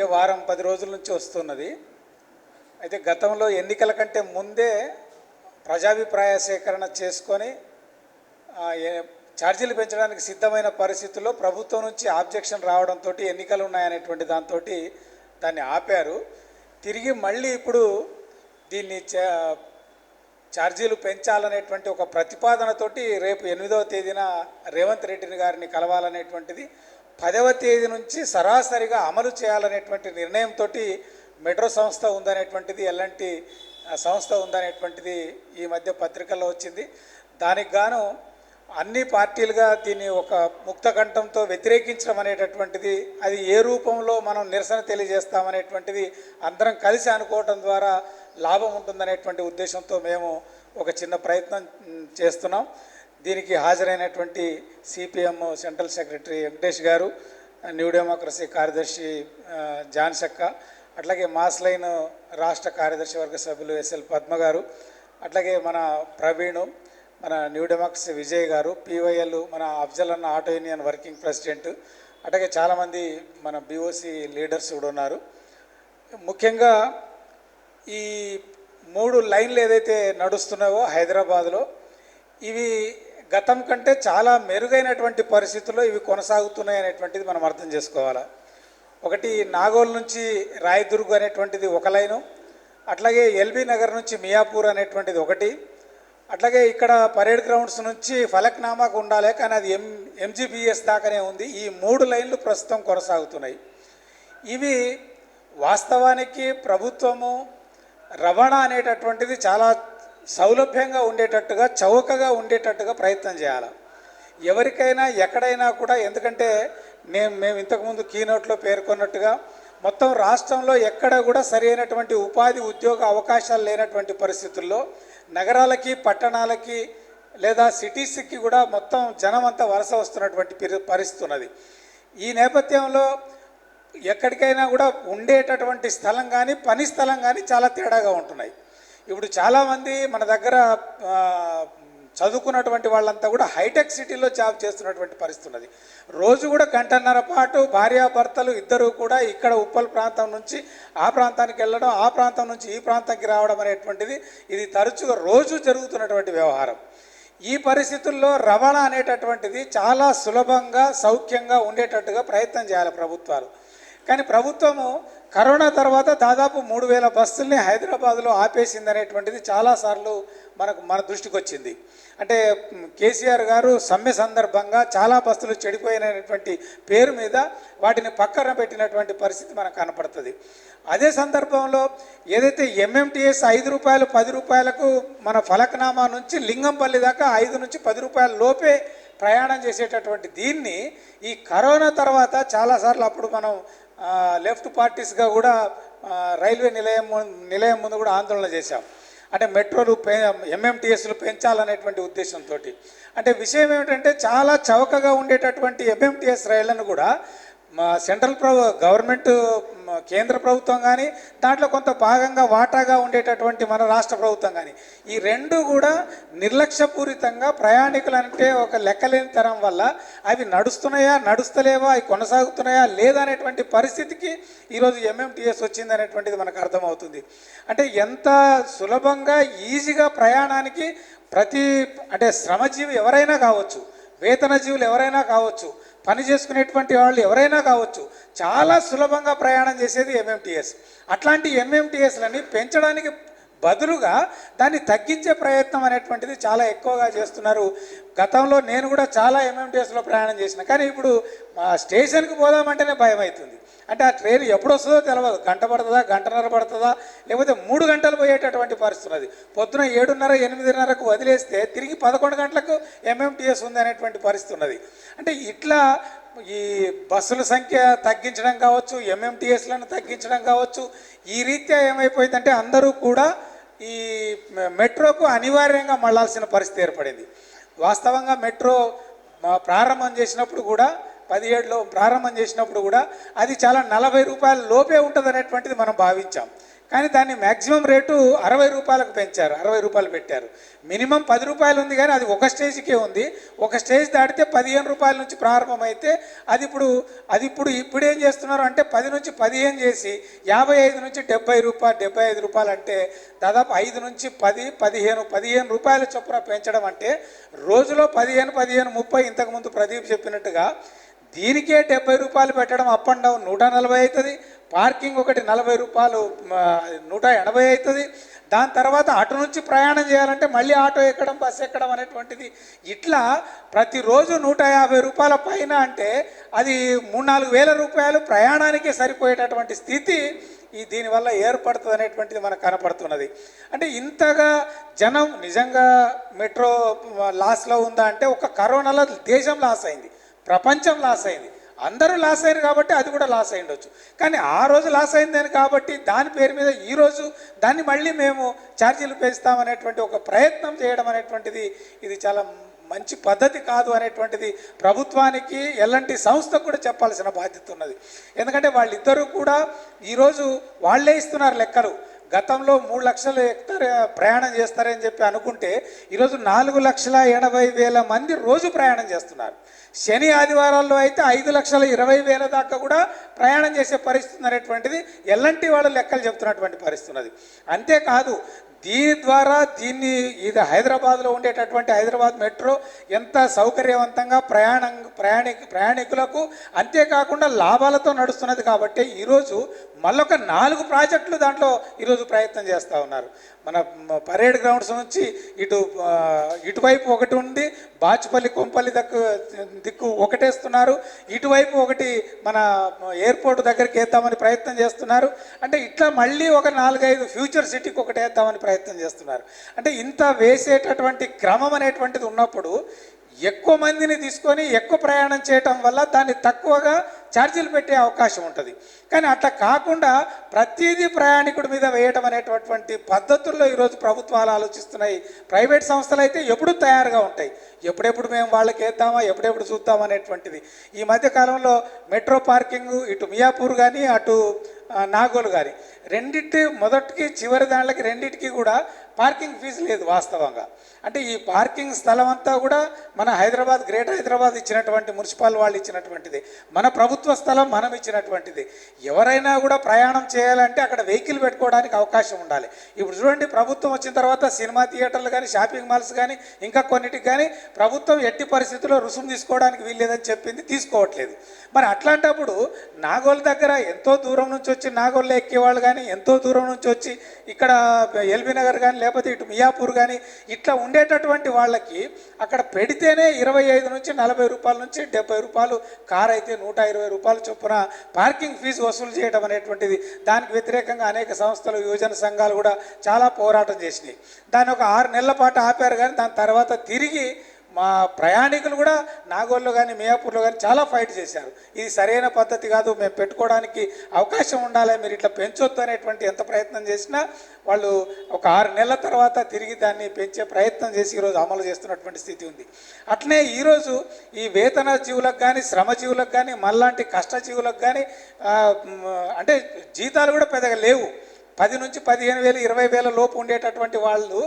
మధ్య వారం పది రోజుల నుంచి వస్తున్నది. అయితే గతంలో ఎన్నికల కంటే ముందే ప్రజాభిప్రాయ సేకరణ చేసుకొని ఛార్జీలు పెంచడానికి సిద్ధమైన పరిస్థితుల్లో ప్రభుత్వం నుంచి ఆబ్జెక్షన్ రావడంతో ఎన్నికలు ఉన్నాయనేటువంటి దాంతో దాన్ని ఆపారు. తిరిగి మళ్ళీ ఇప్పుడు దీన్ని చా- ఛార్జీలు పెంచాలనేటువంటి ఒక ప్రతిపాదనతోటి రేపు ఎనిమిదవ తేదీన రేవంత్ రెడ్డిని గారిని కలవాలనేటువంటిది పదవ తేదీ నుంచి సరాసరిగా అమలు చేయాలనేటువంటి నిర్ణయంతో మెట్రో సంస్థ ఉందనేటువంటిది ఎలాంటి సంస్థ ఉందనేటువంటిది ఈ మధ్య పత్రికల్లో వచ్చింది. దానికి గాను అన్ని పార్టీలుగా దీన్ని ఒక ముక్త కంఠంతో వ్యతిరేకించడం అనేటటువంటిది అది ఏ రూపంలో మనం నిరసన తెలియజేస్తామనేటువంటిది అందరం కలిసి అనుకోవటం ద్వారా లాభం ఉంటుందనేటువంటి ఉద్దేశంతో మేము ఒక చిన్న ప్రయత్నం చేస్తున్నాం. దీనికి హాజరైనటువంటి CPM central secretary Venkatesh garu New Democracy కార్యదర్శి జాన్సక్క అట్లాగే మాస్ లైన్ రాష్ట్ర కార్యదర్శి వర్గ సభ్యులు ఎస్ఎల్ పద్మ గారు అట్లాగే మన ప్రవీణ్ మన న్యూ డెమోక్రసీ విజయ్ గారు పివైఎల్ మన అఫ్జల్ అన్న ఆటో యూనియన్ వర్కింగ్ ప్రెసిడెంట్ అట్లాగే చాలామంది మన బీఓసి లీడర్స్ కూడా ఉన్నారు. ముఖ్యంగా ఈ మూడు లైన్లు ఏదైతే నడుస్తున్నాయో హైదరాబాద్లో ఇవి గతం కంటే చాలా మెరుగైనటువంటి పరిస్థితుల్లో ఇవి కొనసాగుతున్నాయి అనేటువంటిది మనం అర్థం చేసుకోవాలి. ఒకటి నాగోల్ నుంచి రాయదుర్గ్ అనేటువంటిది ఒక లైను అట్లాగే ఎల్బీ నగర్ నుంచి మియాపూర్ అనేటువంటిది ఒకటి అట్లాగే ఇక్కడ పరేడ్ గ్రౌండ్స్ నుంచి ఫలక్నామాకు ఉండాలి కానీ అది ఎం ఎంజీబీఎస్ దాకానే ఉంది. ఈ మూడు లైన్లు ప్రస్తుతం కొనసాగుతున్నాయి. ఇవి వాస్తవానికి ప్రభుత్వము రవాణా అనేటటువంటిది చాలా సౌలభ్యంగా ఉండేటట్టుగా చౌకగా ఉండేటట్టుగా ప్రయత్నం చేయాలి. ఎవరికైనా ఎక్కడైనా కూడా ఎందుకంటే నేను మేము ఇంతకుముందు కీనోట్లో పేర్కొన్నట్టుగా మొత్తం రాష్ట్రంలో ఎక్కడ కూడా సరైనటువంటి ఉపాధి ఉద్యోగ అవకాశాలు లేనటువంటి పరిస్థితుల్లో నగరాలకి పట్టణాలకి లేదా సిటీస్కి కూడా మొత్తం జనం అంతా వలస వస్తున్నటువంటి పరిస్థితి ఉన్నది. ఈ నేపథ్యంలో ఎక్కడికైనా కూడా ఉండేటటువంటి స్థలం కానీ పని స్థలం కానీ చాలా తేడాగా ఉంటున్నాయి. ఇప్పుడు చాలామంది మన దగ్గర చదువుకున్నటువంటి వాళ్ళంతా కూడా హైటెక్ సిటీలో జాబ్ చేస్తున్నటువంటి పరిస్థితి ఉన్నది. రోజు కూడా గంటన్నర పాటు భార్యాభర్తలు ఇద్దరు కూడా ఇక్కడ ఉప్పల్ ప్రాంతం నుంచి ఆ ప్రాంతానికి వెళ్ళడం ఆ ప్రాంతం నుంచి ఈ ప్రాంతానికి రావడం అనేటువంటిది ఇది తరచుగా రోజు జరుగుతున్నటువంటి వ్యవహారం. ఈ పరిస్థితుల్లో రవాణా అనేటటువంటిది చాలా సులభంగా సౌఖ్యంగా ఉండేటట్టుగా ప్రయత్నం చేయాలి ప్రభుత్వాలు. కానీ ప్రభుత్వము కరోనా తర్వాత దాదాపు మూడు వేల బస్సుల్ని హైదరాబాద్లో ఆపేసింది అనేటువంటిది చాలాసార్లు మనకు మన దృష్టికి వచ్చింది. అంటే కేసీఆర్ గారు సమ్మె సందర్భంగా చాలా బస్సులు చెడిపోయినటువంటి పేరు మీద వాటిని పక్కన పెట్టినటువంటి పరిస్థితి మనకు కనపడుతుంది. అదే సందర్భంలో ఏదైతే ఎంఎంటీఎస్ ఐదు రూపాయలు పది రూపాయలకు మన ఫలక్నామా నుంచి లింగంపల్లి దాకా ఐదు నుంచి పది రూపాయల లోపే ప్రయాణం చేసేటటువంటి దీన్ని ఈ కరోనా తర్వాత చాలాసార్లు అప్పుడు మనం లెఫ్ట్ పార్టీస్గా కూడా రైల్వే నిలయం నిలయం ముందు కూడా ఆందోళన చేశాం. అంటే మెట్రోలు పె ఎంఎంటీఎస్లు పెంచాలనేటువంటి ఉద్దేశంతో అంటే విషయం ఏమిటంటే చాలా చౌకగా ఉండేటటువంటి ఎంఎంటీఎస్ రైళ్ళను కూడా మా సెంట్రల్ ప్రభు గవర్నమెంట్ కేంద్ర ప్రభుత్వం కానీ దాంట్లో కొంత భాగంగా వాటాగా ఉండేటటువంటి మన రాష్ట్ర ప్రభుత్వం కానీ ఈ రెండు కూడా నిర్లక్ష్యపూరితంగా ప్రయాణికులంటే ఒక లెక్కలేని తరం వల్ల అవి నడుస్తున్నాయా నడుస్తలేవా అవి కొనసాగుతున్నాయా లేదా అనేటువంటి పరిస్థితికి ఈరోజు ఎంఎంటీఎస్ వచ్చింది అనేటువంటిది మనకు అర్థమవుతుంది. అంటే ఎంత సులభంగా ఈజీగా ప్రయాణానికి ప్రతి అంటే శ్రమజీవి ఎవరైనా కావచ్చు వేతన జీవులు ఎవరైనా కావచ్చు పని చేసుకునేటువంటి వాళ్ళు ఎవరైనా కావచ్చు చాలా సులభంగా ప్రయాణం చేసేది ఎంఎంటీఎస్ అట్లాంటి ఎంఎంటీఎస్లని పెంచడానికి బదులుగా దాన్ని తగ్గించే ప్రయత్నం అనేటువంటిది చాలా ఎక్కువగా చేస్తున్నారు. గతంలో నేను కూడా చాలా ఎంఎంటీఎస్లో ప్రయాణం చేసిన. కానీ ఇప్పుడు మా స్టేషన్కి పోదామంటేనే భయం అవుతుంది అంటే ఆ ట్రైన్ ఎప్పుడు వస్తుందో తెలియదు గంట పడుతుందా గంటన్నర పడుతుందా లేకపోతే మూడు గంటలు పోయేటటువంటి పరిస్థితి ఉంది పొద్దున ఏడున్నర ఎనిమిదిన్నరకు వదిలేస్తే తిరిగి పదకొండు గంటలకు ఎంఎంటీఎస్ ఉంది అనేటువంటి పరిస్థితి ఉన్నది. అంటే ఇట్లా ఈ బస్సుల సంఖ్య తగ్గించడం కావచ్చు ఎంఎంటీఎస్లను తగ్గించడం కావచ్చు ఈ రీత్యా ఏమైపోయిందంటే అందరూ కూడా ఈ మెట్రోకు అనివార్యంగా మళ్ళాల్సిన పరిస్థితి ఏర్పడింది. వాస్తవంగా మెట్రో ప్రారంభం చేసినప్పుడు కూడా పదిహేడులో ప్రారంభం చేసినప్పుడు కూడా అది చాలా నలభై రూపాయల లోపే ఉంటుంది అనేటువంటిది మనం భావించాం. కానీ దాన్ని మ్యాక్సిమం రేటు అరవై రూపాయలకు పెంచారు అరవై రూపాయలు పెట్టారు. మినిమం పది రూపాయలు ఉంది కానీ అది ఒక స్టేజ్కే ఉంది. ఒక స్టేజ్ దాటితే పదిహేను రూపాయల నుంచి ప్రారంభమైతే అది ఇప్పుడు అది ఇప్పుడు ఇప్పుడు ఏం చేస్తున్నారు అంటే పది నుంచి పదిహేను చేసి యాభై ఐదు నుంచి డెబ్బై రూపాయలు డెబ్బై ఐదు రూపాయలు అంటే దాదాపు ఐదు నుంచి పది పదిహేను పదిహేను రూపాయల చొప్పున పెంచడం అంటే రోజులో పదిహేను పదిహేను ముప్పై ఇంతకుముందు ప్రదీప్ చెప్పినట్టుగా దీనికే డెబ్బై రూపాయలు పెట్టడం అప్ అండ్ డౌన్ నూట నలభై అవుతుంది పార్కింగ్ ఒకటి నలభై రూపాయలు నూట ఎనభై అవుతుంది దాని తర్వాత అటు నుంచి ప్రయాణం చేయాలంటే మళ్ళీ ఆటో ఎక్కడం బస్సు ఎక్కడం అనేటువంటిది. ఇట్లా ప్రతిరోజు నూట యాభై రూపాయల పైన అంటే అది మూడు నాలుగు వేల రూపాయలు ప్రయాణానికే సరిపోయేటటువంటి స్థితి ఈ దీనివల్ల ఏర్పడుతుంది అనేటువంటిది మనకు కనపడుతున్నది. అంటే ఇంతగా జనం నిజంగా మెట్రో లాస్లో ఉందా అంటే ఒక కరోనాలో దేశం లాస్ అయింది. ప్రపంచం లాస్ అయింది. అందరూ లాస్ అయ్యారు కాబట్టి అది కూడా లాస్ అయి ఉండొచ్చు. కానీ ఆ రోజు లాస్ అయిందని కాబట్టి దాని పేరు మీద ఈ రోజు దాన్ని మళ్ళీ మేము ఛార్జీలు పెంచుతామనేటువంటి ఒక ప్రయత్నం చేయడం అనేటువంటిది ఇది చాలా మంచి పద్ధతి కాదు అనేటువంటిది ప్రభుత్వానికి ఎలాంటి సంస్థకు కూడా చెప్పాల్సిన బాధ్యత ఉన్నది. ఎందుకంటే వాళ్ళిద్దరూ కూడా ఈరోజు వాళ్ళే ఇస్తున్నారు లెక్కలు. గతంలో మూడు లక్షలు ఎక్కుతారు ప్రయాణం చేస్తారని చెప్పి అనుకుంటే ఈరోజు నాలుగు లక్షల ఎనభై వేల మంది రోజు ప్రయాణం చేస్తున్నారు. శని ఆదివారాల్లో అయితే ఐదు లక్షల ఇరవై వేల దాకా కూడా ప్రయాణం చేసే పరిస్థితి అనేటువంటిది ఎల్లంటి వాళ్ళు లెక్కలు చెప్తున్నటువంటి పరిస్థితి ఉన్నది. అంతేకాదు దీని ద్వారా దీన్ని ఇది హైదరాబాద్లో ఉండేటటువంటి హైదరాబాద్ మెట్రో ఎంత సౌకర్యవంతంగా ప్రయాణం ప్రయాణి ప్రయాణికులకు అంతేకాకుండా లాభాలతో నడుస్తున్నది కాబట్టి ఈరోజు మళ్ళొక నాలుగు ప్రాజెక్టులు దాంట్లో ఈరోజు ప్రయత్నం చేస్తూ ఉన్నారు. మన పరేడ్ గ్రౌండ్స్ నుంచి ఇటు ఇటువైపు ఒకటి ఉంది బాచుపల్లి కొంపల్లి దక్కు దిక్కు ఒకటేస్తున్నారు. ఇటువైపు ఒకటి మన ఎయిర్పోర్ట్ దగ్గరికి వేద్దామని ప్రయత్నం చేస్తున్నారు. అంటే ఇట్లా మళ్ళీ ఒక నాలుగైదు ఫ్యూచర్ సిటీకి ఒకటి వేద్దామని ప్రయత్నం చేస్తున్నారు. అంటే ఇంత వేసేటటువంటి క్రమం అనేటువంటిది ఉన్నప్పుడు ఎక్కువ మందిని తీసుకొని ఎక్కువ ప్రయాణం చేయటం వల్ల దాన్ని తక్కువగా ఛార్జీలు పెట్టే అవకాశం ఉంటుంది. కానీ అట్లా కాకుండా ప్రతిదీ ప్రయాణికుడి మీద వేయటం అనేటటువంటి పద్ధతుల్లో ఈరోజు ప్రభుత్వాలు ఆలోచిస్తున్నాయి. ప్రైవేట్ సంస్థలు అయితే ఎప్పుడు తయారుగా ఉంటాయి. ఎప్పుడెప్పుడు మేము వాళ్ళకి వేద్దామా ఎప్పుడెప్పుడు చూద్దాం అనేటువంటిది. ఈ మధ్యకాలంలో మెట్రో పార్కింగ్ ఇటు మియాపూర్ కానీ అటు నాగోలు కానీ రెండింటి మొదటికి చివరి దాంట్లకి రెండింటికి కూడా పార్కింగ్ ఫీజు లేదు వాస్తవంగా. అంటే ఈ పార్కింగ్ స్థలం అంతా కూడా మన హైదరాబాద్ గ్రేటర్ హైదరాబాద్ ఇచ్చినటువంటి మున్సిపల్ వాళ్ళు ఇచ్చినటువంటిది. మన ప్రభుత్వ స్థలం మనం ఇచ్చినటువంటిది. ఎవరైనా కూడా ప్రయాణం చేయాలంటే అక్కడ వెహికల్ పెట్టుకోవడానికి అవకాశం ఉండాలి. ఇప్పుడు చూడండి ప్రభుత్వం వచ్చిన తర్వాత సినిమా థియేటర్లు కానీ షాపింగ్ మాల్స్ కానీ ఇంకా కొన్నిటికి కానీ ప్రభుత్వం ఎట్టి పరిస్థితుల్లో రుసుము తీసుకోవడానికి వీల్లేదని చెప్పింది తీసుకోవట్లేదు. మరి అట్లాంటప్పుడు నాగోల్ దగ్గర ఎంతో దూరం నుంచి వచ్చి నాగోల్లో ఎక్కేవాళ్ళు కానీ ఎంతో దూరం నుంచి వచ్చి ఇక్కడ ఎల్బీ నగర్ కానీ లేకపోతే ఇటు మియాపూర్ కానీ ఇట్లా ఉండేటటువంటి వాళ్ళకి అక్కడ పెడితేనే ఇరవై ఐదు నుంచి నలభై రూపాయల నుంచి డెబ్బై రూపాయలు కార్ అయితే నూట ఇరవై రూపాయల చొప్పున పార్కింగ్ ఫీజు వసూలు చేయడం అనేటువంటిది. దానికి వ్యతిరేకంగా అనేక సంస్థలు యువజన సంఘాలు కూడా చాలా పోరాటం చేసినాయి. దాని ఒక ఆరు నెలల పాటు ఆపారు కానీ దాని తర్వాత తిరిగి మా ప్రయాణికులు కూడా నాగోల్లో కానీ మియాపూర్లో కానీ చాలా ఫైట్ చేశారు. ఇది సరైన పద్ధతి కాదు మేము పెట్టుకోవడానికి అవకాశం ఉండాలి మీరు ఇట్లా పెంచొద్దు అనేటువంటి ఎంత ప్రయత్నం చేసినా వాళ్ళు ఒక ఆరు నెలల తర్వాత తిరిగి దాన్ని పెంచే ప్రయత్నం చేసి ఈరోజు అమలు చేస్తున్నటువంటి స్థితి ఉంది. అట్లనే ఈరోజు ఈ వేతన జీవులకు కానీ శ్రమజీవులకు కానీ మళ్ళాంటి కష్టజీవులకు కానీ అంటే జీతాలు కూడా పెద్దగా లేవు. పది నుంచి పదిహేను వేలు ఇరవై వేల లోపు ఉండేటటువంటి వాళ్ళు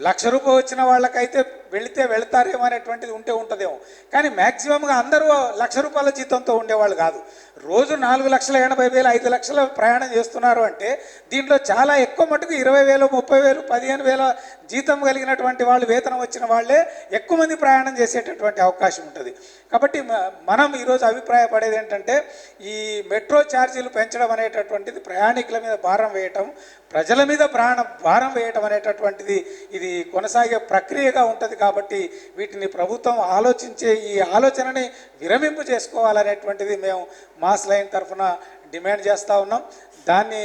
లక్ష రూపాయలు వచ్చిన వాళ్ళకైతే వెళితే వెళతారేమో అనేటువంటిది ఉంటే ఉంటుందేమో. కానీ మ్యాక్సిమంగా అందరూ లక్ష రూపాయల జీతంతో ఉండేవాళ్ళు కాదు. రోజు నాలుగు లక్షల ఎనభై వేలు ఐదు లక్షల ప్రయాణం చేస్తున్నారు అంటే దీంట్లో చాలా ఎక్కువ మటుకు ఇరవై వేలు ముప్పై వేలు పదిహేను వేల జీతం కలిగినటువంటి వాళ్ళు వేతనం వచ్చిన వాళ్ళే ఎక్కువ మంది ప్రయాణం చేసేటటువంటి అవకాశం ఉంటుంది. కాబట్టి మ- మనం ఈరోజు అభిప్రాయపడేది ఏంటంటే ఈ మెట్రో ఛార్జీలు పెంచడం అనేటటువంటిది ప్రయాణికుల మీద భారం వేయటం ప్రజల మీద ప్రాణం భారం వేయటం అనేటటువంటిది ఇది కొనసాగే ప్రక్రియగా ఉంటుంది కాబట్టి వీటిని ప్రభుత్వం ఆలోచించే ఈ ఆలోచనని విరమింపు చేసుకోవాలనేటువంటిది మేము మాస్ లైన్ తరఫున డిమాండ్ చేస్తూ ఉన్నాం. దాన్ని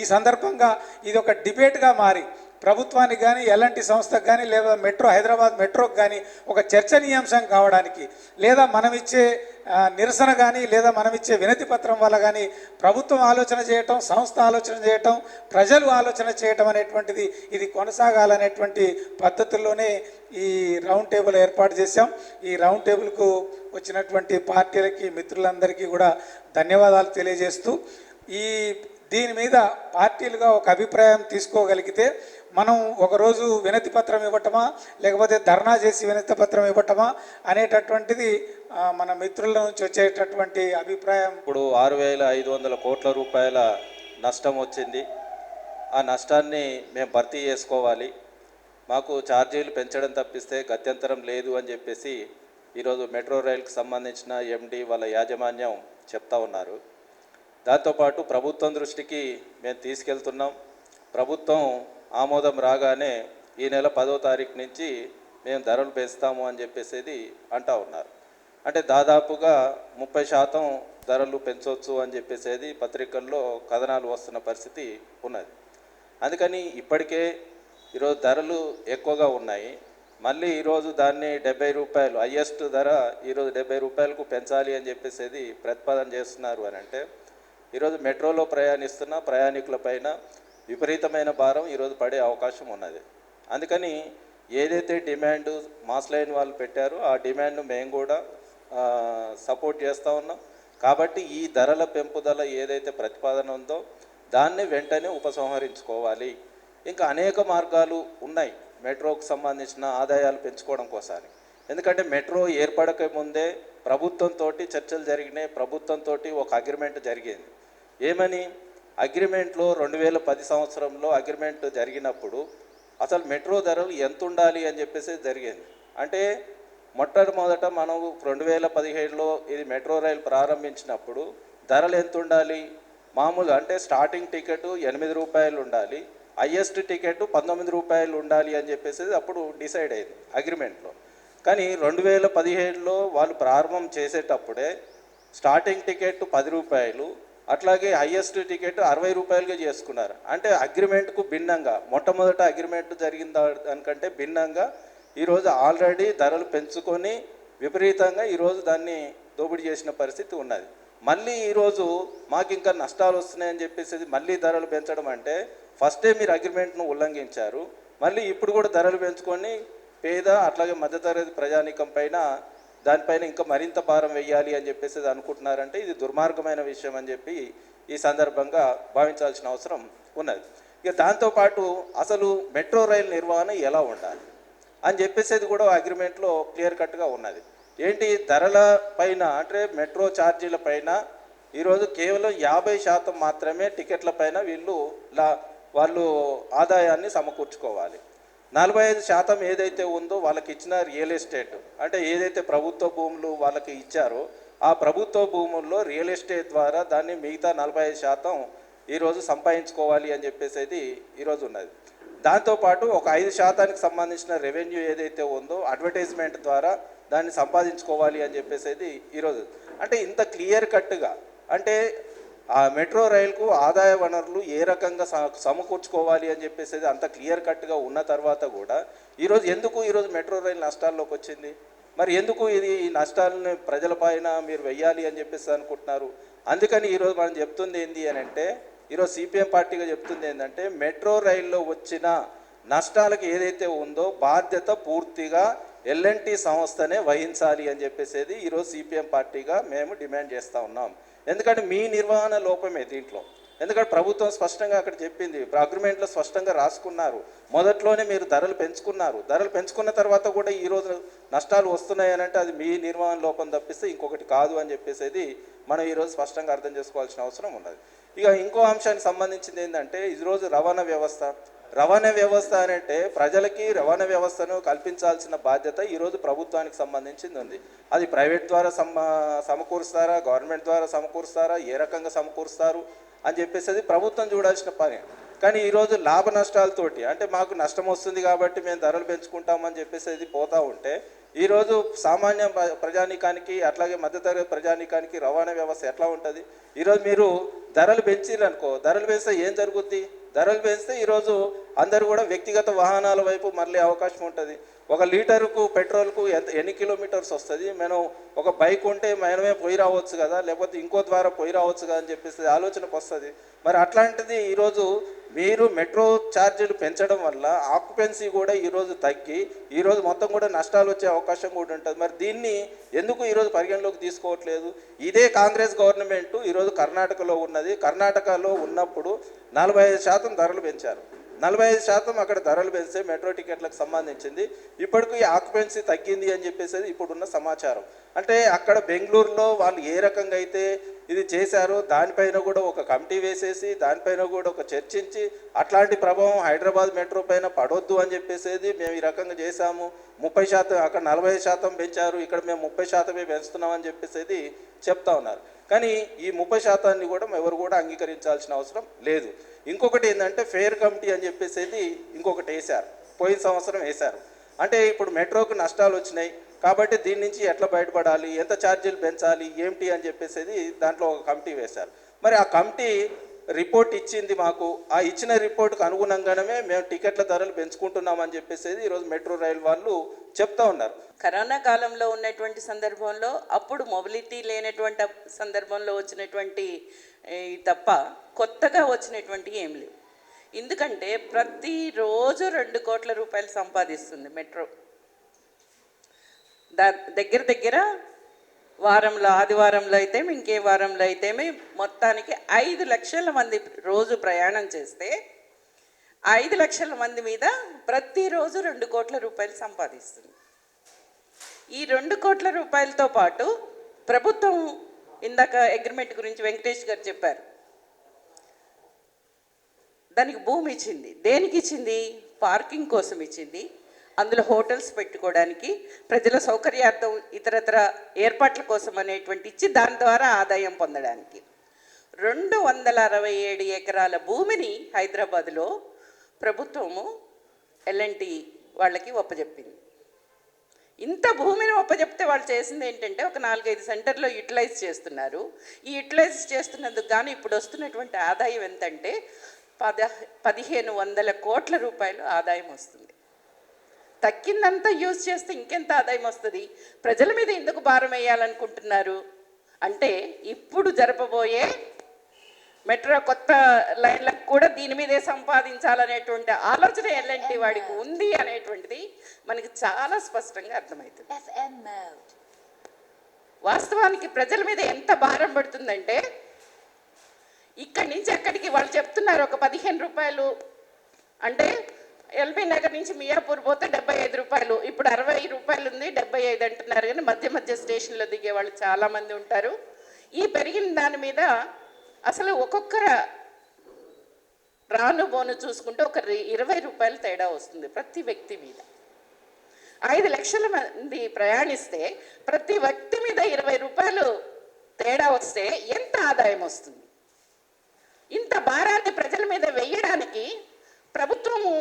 ఈ సందర్భంగా ఇది ఒక డిబేట్గా మారి ప్రభుత్వానికి కానీ ఎలాంటి సంస్థకు కానీ లేదా మెట్రో హైదరాబాద్ మెట్రోకి కానీ ఒక చర్చనీయాంశం కావడానికి లేదా మనం ఇచ్చే నిరసన కానీ లేదా మనం ఇచ్చే వినతి పత్రం వల్ల కానీ ప్రభుత్వం ఆలోచన చేయటం సంస్థ ఆలోచన చేయటం ప్రజలు ఆలోచన చేయటం అనేటువంటిది ఇది కొనసాగాలనేటువంటి పద్ధతుల్లోనే ఈ రౌండ్ టేబుల్ ఏర్పాటు చేశాం. ఈ రౌండ్ టేబుల్కు వచ్చినటువంటి పార్టీలకి మిత్రులందరికీ కూడా ధన్యవాదాలు తెలియజేస్తూ ఈ దీని మీద పార్టీలుగా ఒక అభిప్రాయం తీసుకోగలిగితే మనం ఒకరోజు వినతి పత్రం ఇవ్వటమా? లేకపోతే ధర్నా చేసి వినతి పత్రం ఇవ్వటమా? అనేటటువంటిది మన మిత్రుల నుంచి వచ్చేటటువంటి అభిప్రాయం. ఇప్పుడు ఆరు వేల ఐదు వందల కోట్ల రూపాయల నష్టం వచ్చింది. ఆ నష్టాన్ని మేము భర్తీ చేసుకోవాలి. మాకు ఛార్జీలు పెంచడం తప్పిస్తే గత్యంతరం లేదు అని చెప్పేసి ఈరోజు మెట్రో రైల్కి సంబంధించిన ఎండి వాళ్ళ యాజమాన్యం చెప్తా ఉన్నారు. దాంతోపాటు ప్రభుత్వం దృష్టికి మేము తీసుకెళ్తున్నాం. ప్రభుత్వం ఆమోదం రాగానే ఈ నెల పదో తారీఖు నుంచి మేము ధరలు పెంచుతాము అని చెప్పేసేది అంటా ఉన్నారు. అంటే దాదాపుగా ముప్పై శాతం ధరలు పెంచవచ్చు అని చెప్పేసేది పత్రికల్లో కథనాలు వస్తున్న పరిస్థితి ఉన్నది. అందుకని ఇప్పటికే ఈరోజు ధరలు ఎక్కువగా ఉన్నాయి. మళ్ళీ ఈరోజు దాన్ని డెబ్బై రూపాయలు హయ్యెస్ట్ ధర ఈరోజు డెబ్బై రూపాయలకు పెంచాలి అని చెప్పేసేది ప్రతిపాదన చేస్తున్నారు అని అంటే ఈరోజు మెట్రోలో ప్రయాణిస్తున్న ప్రయాణికుల పైన విపరీతమైన భారం ఈరోజు పడే అవకాశం ఉన్నది. అందుకని ఏదైతే డిమాండ్ మాస్ లైన్ వాళ్ళు పెట్టారో ఆ డిమాండ్ను మేము కూడా సపోర్ట్ చేస్తూ ఉన్నాం. కాబట్టి ఈ ధరల పెంపుదల ఏదైతే ప్రతిపాదన ఉందో దాన్ని వెంటనే ఉపసంహరించుకోవాలి. ఇంకా అనేక మార్గాలు ఉన్నాయి మెట్రోకు సంబంధించిన ఆదాయాలు పెంచుకోవడం కోసం ఎందుకంటే మెట్రో ఏర్పడక ముందే ప్రభుత్వంతో చర్చలు జరిగినాయి ప్రభుత్వంతో ఒక అగ్రిమెంట్ జరిగింది. ఏమని? అగ్రిమెంట్లో రెండు వేల పది సంవత్సరంలో అగ్రిమెంట్ జరిగినప్పుడు అసలు మెట్రో ధరలు ఎంత ఉండాలి అని చెప్పేసి జరిగింది. అంటే మొట్టమొదట మనం రెండు వేల పదిహేడులో ఇది మెట్రో రైలు ప్రారంభించినప్పుడు ధరలు ఎంత ఉండాలి మామూలు అంటే స్టార్టింగ్ టికెట్ ఎనిమిది రూపాయలు ఉండాలి హయ్యెస్ట్ టికెట్ పంతొమ్మిది రూపాయలు ఉండాలి అని చెప్పేసి అప్పుడు డిసైడ్ అయింది అగ్రిమెంట్లో. కానీ రెండు వేల పదిహేడులో వాళ్ళు ప్రారంభం చేసేటప్పుడే స్టార్టింగ్ టికెట్ పది రూపాయలు అట్లాగే హయ్యెస్ట్ టికెట్ అరవై రూపాయలుగా చేసుకున్నారు. అంటే అగ్రిమెంట్కు భిన్నంగా మొట్టమొదట అగ్రిమెంట్ జరిగిన దానికంటే భిన్నంగా ఈరోజు ఆల్రెడీ ధరలు పెంచుకొని విపరీతంగా ఈరోజు దాన్ని దోపిడీ చేసిన పరిస్థితి ఉన్నది. మళ్ళీ ఈరోజు మాకు ఇంకా నష్టాలు వస్తున్నాయని చెప్పేసి మళ్ళీ ధరలు పెంచడం అంటే ఫస్టే మీరు అగ్రిమెంట్ను ఉల్లంఘించారు. మళ్ళీ ఇప్పుడు కూడా ధరలు పెంచుకొని పేద అట్లాగే మధ్యతరగతి ప్రజానీకం పైన దానిపైన ఇంకా మరింత భారం వేయాలి అని చెప్పేసి అనుకుంటున్నారంటే ఇది దుర్మార్గమైన విషయం అని చెప్పి ఈ సందర్భంగా భావించాల్సిన అవసరం ఉన్నది. ఇక దాంతోపాటు అసలు మెట్రో రైలు నిర్వహణ ఎలా ఉండాలి అని చెప్పేసేది కూడా అగ్రిమెంట్లో క్లియర్ కట్గా ఉన్నది. ఏంటి? ధరల పైన అంటే మెట్రో ఛార్జీల పైన ఈరోజు కేవలం యాభై శాతం మాత్రమే టికెట్ల పైన వీళ్ళు లా వాళ్ళు ఆదాయాన్ని సమకూర్చుకోవాలి. నలభై ఐదు శాతం ఏదైతే ఉందో వాళ్ళకి ఇచ్చిన రియల్ ఎస్టేట్. అంటే ఏదైతే ప్రభుత్వ భూములు వాళ్ళకి ఇచ్చారో ఆ ప్రభుత్వ భూముల్లో రియల్ ఎస్టేట్ ద్వారా దాన్ని మిగతా నలభై ఐదు శాతం ఈరోజు సంపాదించుకోవాలి అని చెప్పేసి ఈరోజు ఉన్నది. దాంతోపాటు ఒక ఐదు శాతానికి సంబంధించిన రెవెన్యూ ఏదైతే ఉందో అడ్వర్టైజ్మెంట్ ద్వారా దాన్ని సంపాదించుకోవాలి అని చెప్పేసి ఈరోజు. అంటే ఇంత క్లియర్ కట్గా అంటే ఆ మెట్రో రైలుకు ఆదాయ వనరులు ఏ రకంగా స- సమకూర్చుకోవాలి అని చెప్పేసి అంత క్లియర్ కట్గా ఉన్న తర్వాత కూడా ఈరోజు ఎందుకు ఈరోజు మెట్రో రైలు నష్టాల్లోకి వచ్చింది? మరి ఎందుకు ఇది ఈ నష్టాలను ప్రజల పైన మీరు వెయ్యాలి అని చెప్పేసి అనుకుంటున్నారు? అందుకని ఈరోజు మనం చెప్తుంది ఏంటి అని అంటే ఈరోజు సిపిఎం పార్టీగా చెప్తుంది ఏంటంటే మెట్రో రైల్లో వచ్చిన నష్టాలకు ఏదైతే ఉందో బాధ్యత పూర్తిగా ఎల్ఎన్టీ సంస్థనే వహించాలి అని చెప్పేసేది ఈరోజు సిపిఎం పార్టీగా మేము డిమాండ్ చేస్తూ ఉన్నాం. ఎందుకంటే మీ నిర్వహణ లోపమే దీంట్లో. ఎందుకంటే ప్రభుత్వం స్పష్టంగా అక్కడ చెప్పింది అగ్రిమెంట్లో స్పష్టంగా రాసుకున్నారు. మొదట్లోనే మీరు ధరలు పెంచుకున్నారు. ధరలు పెంచుకున్న తర్వాత కూడా ఈరోజు నష్టాలు వస్తున్నాయని అంటే అది మీ నిర్వహణ లోపం తప్పిస్తే ఇంకొకటి కాదు అని చెప్పేసి మనం ఈరోజు స్పష్టంగా అర్థం చేసుకోవాల్సిన అవసరం ఉన్నది. ఇక ఇంకో అంశానికి సంబంధించింది ఏంటంటే ఈరోజు రవాణా వ్యవస్థ. రవాణా వ్యవస్థ అంటే ప్రజలకి రవాణా వ్యవస్థను కల్పించాల్సిన బాధ్యత ఈరోజు ప్రభుత్వానికి సంబంధించింది ఉంది. అది ప్రైవేట్ ద్వారా సమ సమకూరుస్తారా? గవర్నమెంట్ ద్వారా సమకూరుస్తారా? ఏ రకంగా సమకూరుస్తారు? అని చెప్పేసి అది ప్రభుత్వం చూడాల్సిన పని. కానీ ఈరోజు లాభ నష్టాలతోటి అంటే మాకు నష్టం వస్తుంది కాబట్టి మేము ధరలు పెంచుకుంటామని చెప్పేసి అది పోతూ ఉంటే ఈరోజు సామాన్య ప్రజానీకానికి అట్లాగే మధ్యతరగతి ప్రజానీకానికి రవాణా వ్యవస్థ ఎట్లా ఉంటుంది? ఈరోజు మీరు ధరలు పెంచిరనుకో ధరలు పెంచితే ఏం జరుగుద్ది? ధరలు పెంచితే ఈరోజు అందరూ కూడా వ్యక్తిగత వాహనాల వైపు మరలే అవకాశం ఉంటుంది. ఒక లీటర్కు పెట్రోల్కు ఎంత ఎన్ని కిలోమీటర్స్ వస్తుంది? మనం ఒక బైక్ ఉంటే మనమే పోయి రావచ్చు కదా? లేకపోతే ఇంకో ద్వారా పోయి రావచ్చు కదా అని చెప్పేసి ఆలోచనకు వస్తుంది. మరి అట్లాంటిది ఈరోజు మీరు మెట్రో ఛార్జీలు పెంచడం వల్ల ఆక్యుపెన్సీ కూడా ఈరోజు తగ్గి ఈరోజు మొత్తం కూడా నష్టాలు వచ్చే అవకాశం కూడా ఉంటుంది. మరి దీన్ని ఎందుకు ఈరోజు పరిగణలోకి తీసుకోవట్లేదు? ఇదే కాంగ్రెస్ గవర్నమెంట్ ఈరోజు కర్ణాటకలో ఉన్నది. కర్ణాటకలో ఉన్నప్పుడు నలభై ఐదు శాతం ధరలు పెంచారు. నలభై ఐదు శాతం అక్కడ ధరలు పెంచితే మెట్రో టికెట్లకు సంబంధించింది. ఇప్పటికీ ఆక్యుపెన్సీ తగ్గింది అని చెప్పేసి ఇప్పుడున్న సమాచారం. అంటే అక్కడ బెంగళూరులో వాళ్ళు ఏ రకంగా అయితే ఇది చేశారో దానిపైన కూడా ఒక కమిటీ వేసేసి దానిపైన కూడా ఒక చర్చించి అట్లాంటి ప్రభావం హైదరాబాద్ మెట్రో పైన పడొద్దు అని చెప్పేసేది మేము ఈ రకంగా చేశాము. ముప్పై శాతం అక్కడ నలభై శాతం పెంచారు ఇక్కడ మేము ముప్పై శాతమే పెంచుతున్నాం అని చెప్పేసేది చెప్తా ఉన్నారు. కానీ ఈ ముప్పై శాతాన్ని కూడా ఎవరు కూడా అంగీకరించాల్సిన అవసరం లేదు. ఇంకొకటి ఏంటంటే ఫేర్ కమిటీ అని చెప్పేసి ఇంకొకటి వేశారు. పోయిన సంవత్సరం వేశారు. అంటే ఇప్పుడు మెట్రోకు నష్టాలు వచ్చినాయి. కాబట్టి దీని నుంచి ఎట్లా బయటపడాలి? ఎంత ఛార్జీలు పెంచాలి? ఏమిటి అని చెప్పేసి దాంట్లో ఒక కమిటీ వేశారు. మరి ఆ కమిటీ రిపోర్ట్ ఇచ్చింది మాకు. ఆ ఇచ్చిన రిపోర్ట్కు అనుగుణంగానే మేము టికెట్ల ధరలు పెంచుకుంటున్నామని చెప్పేసి ఈరోజు మెట్రో రైల్ వాళ్ళు చెప్తా ఉన్నారు. కరోనా కాలంలో ఉన్నటువంటి సందర్భంలో అప్పుడు మొబిలిటీ లేనటువంటి సందర్భంలో వచ్చినటువంటి తప్ప కొత్తగా వచ్చినటువంటి ఏం లేవు. ఎందుకంటే ప్రతిరోజు రెండు కోట్ల రూపాయలు సంపాదిస్తుంది మెట్రో. దగ్గర దగ్గర వారంలో ఆదివారంలో అయితే ఇంకే వారంలో అయితే మొత్తానికి ఐదు లక్షల మంది రోజు ప్రయాణం చేస్తే ఐదు లక్షల మంది మీద ప్రతిరోజు రెండు కోట్ల రూపాయలు సంపాదిస్తుంది. ఈ రెండు కోట్ల రూపాయలతో పాటు ప్రభుత్వం ఇందాక అగ్రిమెంట్ గురించి వెంకటేష్ గారు చెప్పారు. దానికి భూమి ఇచ్చింది. దేనికి ఇచ్చింది? పార్కింగ్ కోసం ఇచ్చింది. అందులో హోటల్స్ పెట్టుకోవడానికి ప్రజల సౌకర్యార్థం ఇతరతర ఏర్పాట్ల కోసం అనేటువంటి ఇచ్చి దాని ద్వారా ఆదాయం పొందడానికి. రెండు వందల అరవై ఏడు ఎకరాల భూమిని హైదరాబాద్లో ప్రభుత్వము ఎల్ఎన్టి వాళ్ళకి ఒప్పజెప్పింది. ఇంత భూమిని ఒప్పజెప్తే వాళ్ళు చేసింది ఏంటంటే ఒక నాలుగైదు సెంటర్లో యూటిలైజ్ చేస్తున్నారు. ఈ యూటిలైజ్ చేస్తున్నందుకు కానీ ఇప్పుడు వస్తున్నటువంటి ఆదాయం ఎంతంటే పద పదిహేను వందల కోట్ల రూపాయలు ఆదాయం వస్తుంది. తక్కిందంతా యూజ్ చేస్తే ఇంకెంత ఆదాయం వస్తుంది? ప్రజల మీద ఎందుకు భారం వేయాలనుకుంటున్నారు అంటే ఇప్పుడు జరపబోయే మెట్రో కొత్త లైన్లకు కూడా దీని మీదే సంపాదించాలనేటువంటి ఆలోచన ఎల్ఎన్టీ వాడికి ఉంది అనేటువంటిది మనకి చాలా స్పష్టంగా అర్థమవుతుంది. వాస్తవానికి ప్రజల మీద ఎంత భారం పడుతుందంటే ఇక్కడి నుంచి అక్కడికి వాళ్ళు చెప్తున్నారు ఒక పదిహేను రూపాయలు. అంటే ఎల్బీ నగర్ నుంచి మియాపూర్ పోతే డెబ్బై ఐదు రూపాయలు. ఇప్పుడు అరవై రూపాయలు ఉంది డెబ్బై ఐదు అంటున్నారు. కానీ మధ్య మధ్య స్టేషన్లో దిగే వాళ్ళు చాలామంది ఉంటారు. ఈ పెరిగిన దాని మీద అసలు ఒక్కొక్క రాను బోను చూసుకుంటే ఒక రి- ఇరవై రూపాయలు తేడా వస్తుంది ప్రతి వ్యక్తి మీద. ఐదు లక్షల మంది ప్రయాణిస్తే ప్రతి వ్యక్తి మీద ఇరవై రూపాయలు తేడా వస్తే ఎంత ఆదాయం వస్తుంది? ఇంత భారాన్ని ప్రజల మీద వెయ్యడానికి ప్రభుత్వము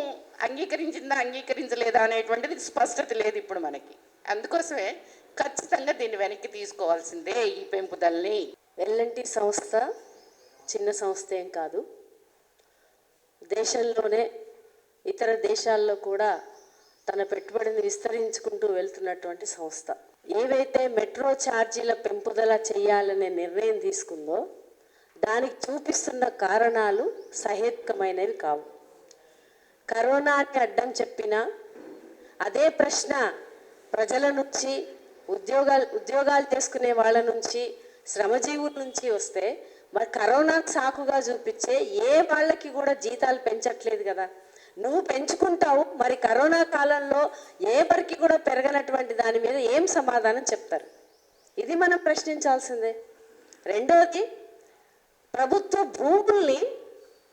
అంగీకరించిందా అంగీకరించలేదా అనేటువంటిది స్పష్టత లేదు ఇప్పుడు మనకి. అందుకోసమే ఖచ్చితంగా దీన్ని వెనక్కి తీసుకోవాల్సిందే ఈ పెంపుదల్ని. ఎల్ఎన్టీ సంస్థ చిన్న సంస్థ ఏం కాదు. దేశంలోనే ఇతర దేశాల్లో కూడా తన పెట్టుబడిని విస్తరించుకుంటూ వెళ్తున్నటువంటి సంస్థ. ఏవైతే మెట్రో ఛార్జీల పెంపుదల చేయాలనే నిర్ణయం తీసుకుందో దానికి చూపిస్తున్న కారణాలు సహేతుకమైనవి కావు. కరోనాకి అడ్డం చెప్పినా అదే ప్రశ్న ప్రజల నుంచి ఉద్యోగాలు ఉద్యోగాలు చేసుకునే వాళ్ళ నుంచి శ్రమజీవుల నుంచి వస్తే మరి కరోనాకు సాకుగా చూపించే ఏ వాళ్ళకి కూడా జీతాలు పెంచట్లేదు కదా. నువ్వు పెంచుకుంటావు మరి కరోనా కాలంలో ఏ కూడా పెరగనటువంటి దాని మీద ఏం సమాధానం చెప్తారు? ఇది మనం ప్రశ్నించాల్సిందే. రెండవది ప్రభుత్వ భూముల్ని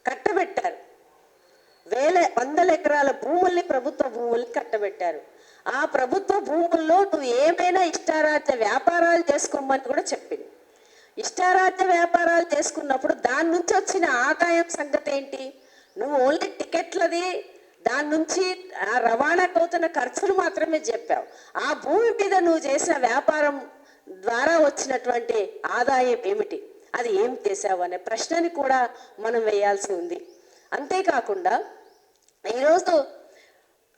కట్టబెట్టారు. వేల వందల ఎకరాల భూముల్ని ప్రభుత్వ భూముల్ని కట్టబెట్టారు. ఆ ప్రభుత్వ భూముల్లో నువ్వు ఏమైనా ఇష్టారాజ్య వ్యాపారాలు చేసుకోమని కూడా చెప్పింది. ఇష్టారాజ్య వ్యాపారాలు చేసుకున్నప్పుడు దాని నుంచి వచ్చిన ఆదాయం సంగతి ఏంటి? నువ్వు ఓన్లీ టికెట్లది దాని నుంచి ఆ రవాణాకు అవుతున్న ఖర్చులు మాత్రమే చెప్పావు. ఆ భూమి మీద నువ్వు చేసిన వ్యాపారం ద్వారా వచ్చినటువంటి ఆదాయం ఏమిటి? అది ఏం చేసావు అనే ప్రశ్నని కూడా మనం వేయాల్సి ఉంది. అంతేకాకుండా ఈరోజు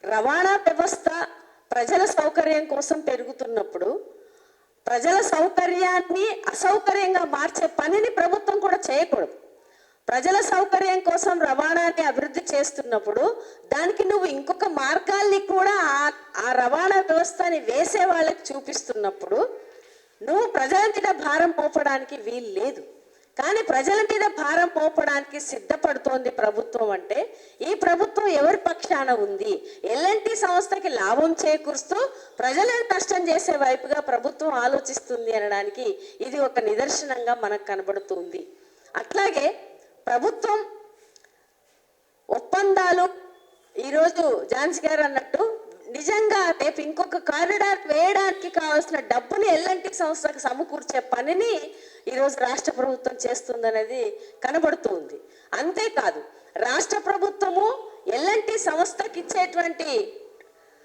రవాణా వ్యవస్థ ప్రజల సౌకర్యం కోసం పెరుగుతున్నప్పుడు ప్రజల సౌకర్యాన్ని అసౌకర్యంగా మార్చే పనిని ప్రభుత్వం కూడా చేయకూడదు. ప్రజల సౌకర్యం కోసం రవాణాని అభివృద్ధి చేస్తున్నప్పుడు దానికి నువ్వు ఇంకొక మార్గాల్ని కూడా ఆ- ఆ రవాణా వ్యవస్థని వేసే వాళ్ళకి చూపిస్తున్నప్పుడు నువ్వు ప్రజల మీద భారం మోపడానికి వీలు లేదు కానీ ప్రజల మీద భారం మోపడానికి సిద్ధపడుతోంది ప్రభుత్వం అంటే ఈ ప్రభుత్వం ఎవరి పక్షాన ఉంది? ఎల్ఎన్టీ సంస్థకి లాభం చేకూరుస్తూ ప్రజలను నష్టం చేసే వైపుగా ప్రభుత్వం ఆలోచిస్తుంది అనడానికి ఇది ఒక నిదర్శనంగా మనకు కనబడుతుంది. అట్లాగే ప్రభుత్వం ఒప్పందాలు ఈరోజు ఝాన్సీ గారు అన్నట్టు నిజంగా రేపు ఇంకొక కారిడార్ వేయడానికి కావాల్సిన డబ్బుని ఎల్ఎన్టీ సంస్థకు సమకూర్చే పనిని ఈరోజు రాష్ట్ర ప్రభుత్వం చేస్తుందనేది కనబడుతుంది. అంతేకాదు రాష్ట్ర ప్రభుత్వము ఎల్ఎన్టీ సంస్థకి ఇచ్చేటువంటి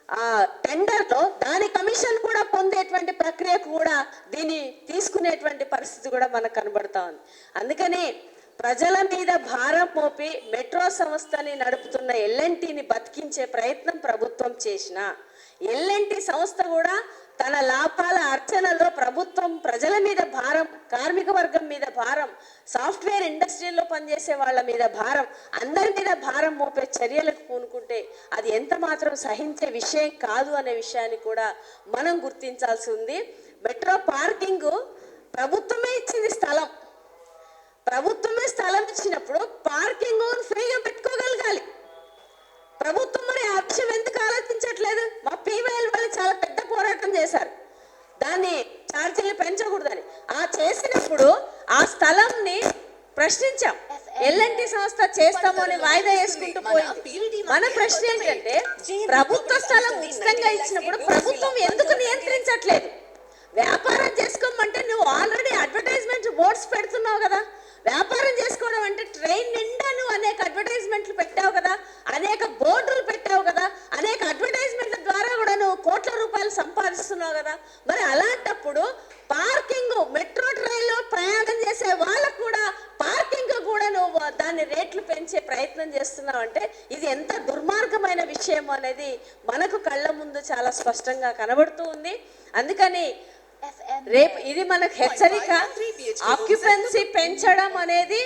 ఆ టెండర్లో దాని కమిషన్ కూడా పొందేటువంటి ప్రక్రియ కూడా దీన్ని తీసుకునేటువంటి పరిస్థితి కూడా మనకు కనబడతా ఉంది. అందుకని ప్రజల మీద భారం మోపి మెట్రో సంస్థని నడుపుతున్న ఎల్ఎన్టీని బతికించే ప్రయత్నం ప్రభుత్వం చేసిన. ఎల్ఎన్టీ సంస్థ కూడా తన లాభాల అర్చనలో ప్రభుత్వం ప్రజల మీద భారం కార్మిక వర్గం మీద భారం సాఫ్ట్వేర్ ఇండస్ట్రీలో పనిచేసే వాళ్ళ మీద భారం అందరి మీద భారం మోపే చర్యలకు పూనుకుంటే అది ఎంత మాత్రం సహించే విషయం కాదు అనే విషయాన్ని కూడా మనం గుర్తించాల్సి ఉంది. మెట్రో పార్కింగ్ ప్రభుత్వమే ఇచ్చింది స్థలం. ప్రభుత్వమే స్థలం ఇచ్చినప్పుడు పార్కింగ్ ఫ్రీగా పెట్టుకోగలగాలి. ప్రభుత్వం మరి ఆ విషయం ఎందుకు ఆలోచించట్లేదు? మా పీవైఎల్ వాళ్ళు చాలా పెద్ద పోరాటం చేశారు. దాన్ని ఛార్జీలు పెంచకూడదని. ఆ చేసినప్పుడు ఆ స్థలంని ప్రశ్నించాం. ఎల్ఎన్టీ సంస్థ చేస్తాము అని వాయిదా వేసుకుంటూ పోయింది. మన ప్రశ్న ఏంటంటే ప్రభుత్వ స్థలం ఉచితంగా ఇచ్చినప్పుడు ప్రభుత్వం ఎందుకు నియంత్రించట్లేదు? వ్యాపారం చేసుకోమంటే నువ్వు ఆల్రెడీ అడ్వర్టైజ్మెంట్ బోర్డ్స్ పెడుతున్నావు కదా. వ్యాపారం చేసుకోవడం అంటే ట్రైన్ నిండా నువ్వు అనేక అడ్వర్టైజ్మెంట్లు పెట్టావు కదా అనేక బోర్డులు పెట్టావు కదా అనేక అడ్వర్టైజ్మెంట్ల ద్వారా కూడా నువ్వు కోట్ల రూపాయలు సంపాదిస్తున్నావు కదా. మరి అలాంటప్పుడు పార్కింగ్ మెట్రో ట్రైన్లో ప్రయాణం చేసే వాళ్ళకు కూడా పార్కింగ్ కూడా నువ్వు దాని రేట్లు పెంచే ప్రయత్నం చేస్తున్నావు అంటే ఇది ఎంత దుర్మార్గమైన విషయం అనేది మనకు కళ్ళ ముందు చాలా స్పష్టంగా కనబడుతూ ఉంది. అందుకని రేపు ఇది మనకు హెచ్చరిక. ఆక్యుపెన్సీ పెంచడం అనేది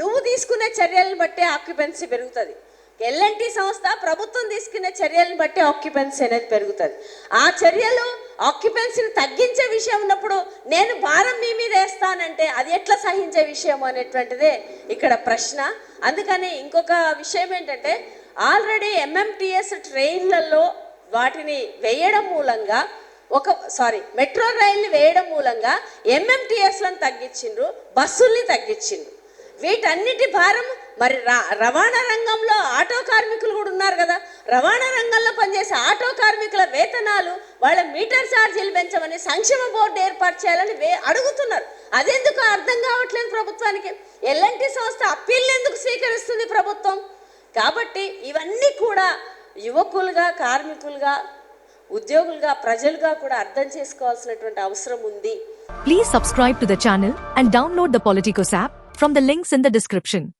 నువ్వు తీసుకునే చర్యలను బట్టి ఆక్యుపెన్సీ పెరుగుతుంది. ఎల్ఎన్టీ సంస్థ ప్రభుత్వం తీసుకునే చర్యలను బట్టి ఆక్యుపెన్సీ అనేది పెరుగుతుంది. ఆ చర్యలు ఆక్యుపెన్సీని తగ్గించే విషయం ఉన్నప్పుడు నేను భారం మీ మీద వేస్తానంటే అది ఎట్లా సహించే విషయం అనేటువంటిదే ఇక్కడ ప్రశ్న. అందుకని ఇంకొక విషయం ఏంటంటే ఆల్రెడీ ఎంఎంటిఎస్ ట్రైన్లలో వాటిని వేయడం మూలంగా ఒక సారీ మెట్రో రైల్ని వేయడం మూలంగా ఎంఎంటీఎస్లను తగ్గించిండ్రు బస్సుల్ని తగ్గించిండ్రు. వీటన్నిటి భారం మరి రా- రవాణా రంగంలో ఆటో కార్మికులు కూడా ఉన్నారు కదా. రవాణా రంగంలో పనిచేసే ఆటో కార్మికుల వేతనాలు వాళ్ళ మీటర్ ఛార్జీలు పెంచమని సంక్షేమ బోర్డు ఏర్పాటు చేయాలని వే అడుగుతున్నారు. అదెందుకు అర్థం కావట్లేదు ప్రభుత్వానికి? ఎల్ఎన్టీ సంస్థ అప్పీల్ని ఎందుకు స్వీకరిస్తుంది ప్రభుత్వం? కాబట్టి ఇవన్నీ కూడా యువకులుగా కార్మికులుగా ఉద్యోగులుగా ప్రజలుగా కూడా అర్థం చేసుకోవాల్సినటువంటి అవసరం ఉంది. Please subscribe to the channel and download the Politicos app from the links in the description